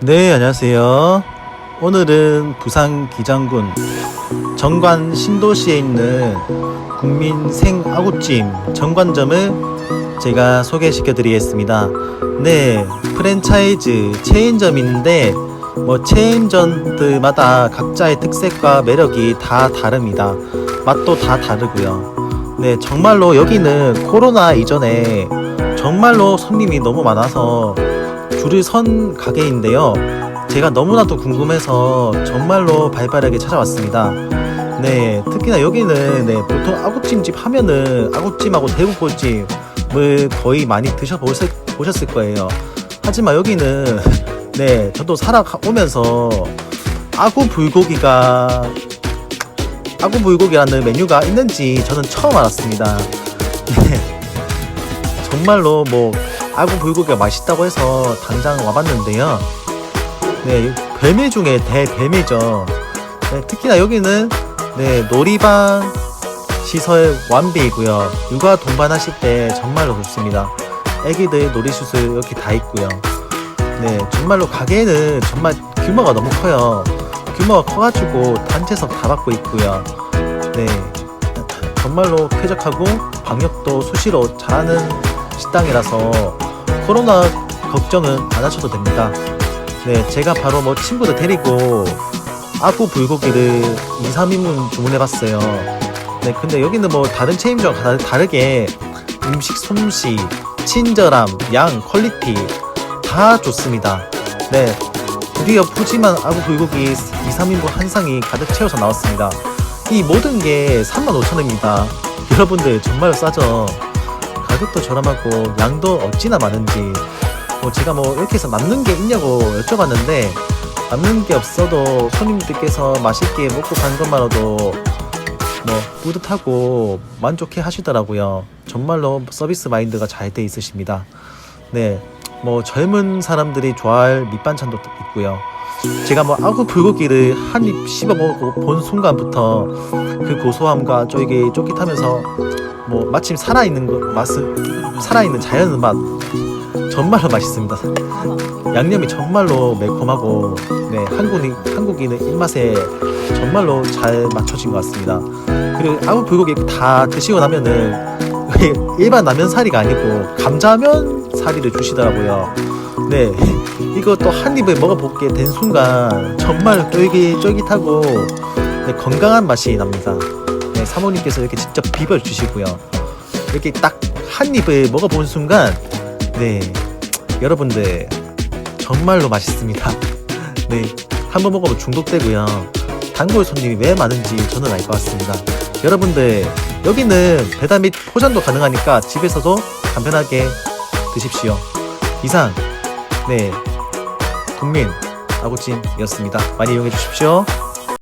네, 안녕하세요. 오늘은 부산 기장군 정관 신도시에 있는 국민 생아구찜 정관점을 제가 소개시켜 드리겠습니다. 네, 프랜차이즈 체인점인데 뭐 체인점들마다 각자의 특색과 매력이 다 다릅니다. 맛도 다 다르고요. 네, 정말로 여기는 코로나 이전에 정말로 손님이 너무 많아서 줄을 선 가게인데요. 제가 너무나도 궁금해서 정말로 발빠르게 찾아왔습니다. 네, 특히나 여기는 네, 보통 아구찜집 하면은 아구찜하고 대구꼬찜을 거의 많이 드셔보셨을 보셨을 거예요. 하지만 여기는 네, 저도 살아오면서 아구 불고기가 아구 불고기라는 메뉴가 있는지 저는 처음 알았습니다. 네, 정말로 뭐 아구 불고기가 맛있다고 해서 당장 와봤는데요. 네, 별미 중에 대별미죠. 네, 특히나 여기는 네, 놀이방 시설 완비이고요. 육아 동반하실 때 정말로 좋습니다. 애기들 놀이시설 이렇게 다 있고요. 네, 정말로 가게는 정말 규모가 너무 커요. 규모가 커가지고 단체석 다 받고 있고요. 네, 정말로 쾌적하고 방역도 수시로 잘하는 식당이라서 코로나 걱정은 안 하셔도 됩니다. 네, 제가 바로 뭐 친구들 데리고 아구 불고기를 2, 3인분 주문해봤어요. 네, 근데 여기는 뭐 다른 체인점과 다- 다르게 음식 솜씨, 친절함, 양, 퀄리티 다 좋습니다. 네, 드디어 푸짐한 아구 불고기 2, 3인분 한 상이 가득 채워서 나왔습니다. 이 모든 게 35,000원입니다. 여러분들 정말 싸죠? 가격도 저렴하고 양도 어찌나 많은지 뭐 제가 뭐 이렇게 해서 남는 게 있냐고 여쭤봤는데 남는 게 없어도 손님들께서 맛있게 먹고 간 것만으로도 뭐 뿌듯하고 만족해 하시더라고요. 정말로 서비스 마인드가 잘 돼 있으십니다. 네, 뭐 젊은 사람들이 좋아할 밑반찬도 있고요. 제가 뭐 아구 불고기를 한 입 씹어 먹고 본 순간부터 그 고소함과 쫄깃 쫄깃하면서 뭐 마침 살아있는 것 맛을 살아있는 자연의 맛 정말로 맛있습니다. 양념이 정말로 매콤하고 네 한국인 한국인의 입맛에 정말로 잘 맞춰진 것 같습니다. 그리고 아무 불고기 다 드시고 나면은 일반 라면 사리가 아니고 감자면 사리를 주시더라고요. 네 또한 입을 먹어보게 된 순간 정말 쫄깃쫄깃하고 네, 건강한 맛이 납니다. 네, 사모님께서 이렇게 직접 비벼 주시고요. 이렇게 딱 한 입을 먹어본 순간 네 여러분들 정말로 맛있습니다. 네 한 번 먹어보면 중독되고요. 단골 손님이 왜 많은지 저는 알 것 같습니다. 여러분들 여기는 배달 및 포장도 가능하니까 집에서도 간편하게 드십시오. 이상 네 국민 아구찜이었습니다. 많이 이용해 주십시오.